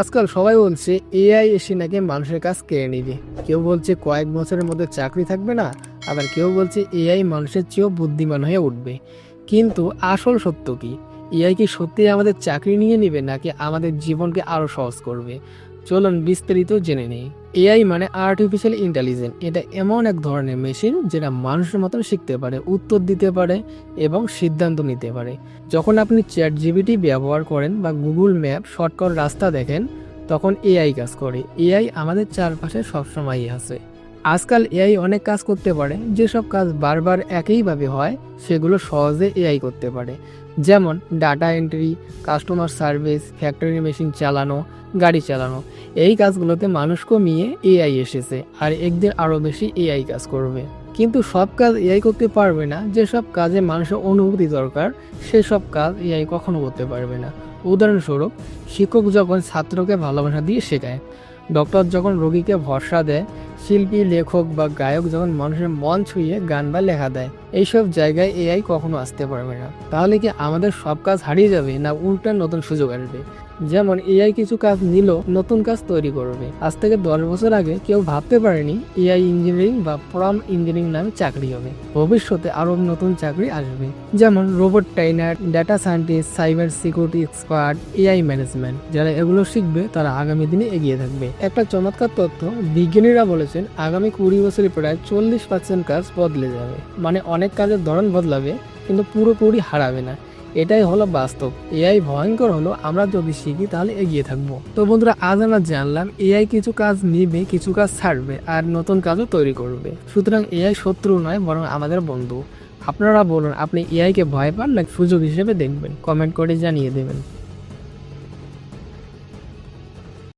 আজকাল সবাই বলছে এআই এসে নাকি মানুষের কাজ কেড়ে নিবে। কেউ বলছে কয়েক বছরের মধ্যে চাকরি থাকবে না, আবার কেউ বলছে এআই মানুষের চেয়েও বুদ্ধিমান হয়ে উঠবে। কিন্তু আসল সত্য কি? এআই কি সত্যি আমাদের চাকরি নিয়ে নেবে, নাকি আমাদের জীবনকে আরও সহজ করবে? চলুন বিস্তারিত জেনে নিই। এআই মানে আর্টিফিশিয়াল ইন্টেলিজেন্স এটা এমন এক ধরনের মেশিন যেটা মানুষের মতন শিখতে পারে, উত্তর দিতে পারে এবং সিদ্ধান্ত নিতে পারে। যখন আপনি চ্যাট জিবিটি ব্যবহার করেন বা গুগল ম্যাপ শর্টকাট রাস্তা দেখেন, তখন এআই কাজ করে। এআই আমাদের চারপাশে সবসময়ই আছে। আজকাল এআই অনেক কাজ করতে পারে, যেসব কাজ বারবার একইভাবে হয়, সেগুলো সহজে এআই করতে পারে। যেমন data entry customer service factory machine চালানো, গাড়ি চালানো। এই কাজগুলোতে মানুষ কমিয়ে এআই এসেছে, আর একদিন আরও বেশি এআই কাজ করবে। কিন্তু সব কাজ এআই করতে পারবে না, যেসব কাজে মানুষের অনুভূতি দরকার, সেসব কাজ এআই কখনো করতে পারবে না। উদাহরণস্বরূপ, শিক্ষক যখন ছাত্রকে ভালোবাসা দিয়ে শেখায় ডক্টর যখন রোগীকে ভরসা দেয় শিল্পী লেখক বা গায়ক যখন মানুষের মন ছুঁয়ে গান বা লেখা দেয়। এইসব জায়গায় এআই কখনো আসতে পারবে না। তাহলে কি আমাদের সব কাজ হারিয়ে যাবে না উল্টা নতুন সুযোগ আসবে? যেমন এআই কিছু কাজ নিল, নতুন কাজ তৈরি করবে। আজ থেকে দশ বছর আগে কেউ ভাবতে পারেনি এআই ইঞ্জিনিয়ারিং বা প্রম ইঞ্জিনিয়ারিং নামে চাকরি হবে। ভবিষ্যতে আরও নতুন চাকরি আসবে। যেমন robot trainer data scientist cyber security expert AI management যারা এগুলো শিখবে, তারা আগামী দিনে এগিয়ে থাকবে। একটা চমৎকার তথ্য বিজ্ঞানীরা বলেছেন, আগামী কুড়ি বছরে প্রায় চল্লিশ পার্সেন্ট কাজ বদলে যাবে। মানে অনেক কাজের ধরন বদলাবে, কিন্তু পুরোপুরি হারাবে না। এটাই হলো বাস্তব। এআই ভয়ঙ্কর হলো, আমরা যদি শিখি তাহলে এগিয়ে থাকব। তো বন্ধুরা, আজ আমরা জানলাম, এআই কিছু কাজ নিবে, কিছু কাজ ছাড়বে, আর নতুন কাজও তৈরি করবে। সুতরাং এআই শত্রু নয়, বরং আমাদের বন্ধু। আপনারা বলুন, আপনি এআই কে ভয় পান নাকি সুযোগ হিসেবে দেখবেন? কমেন্ট করে জানিয়ে দেবেন।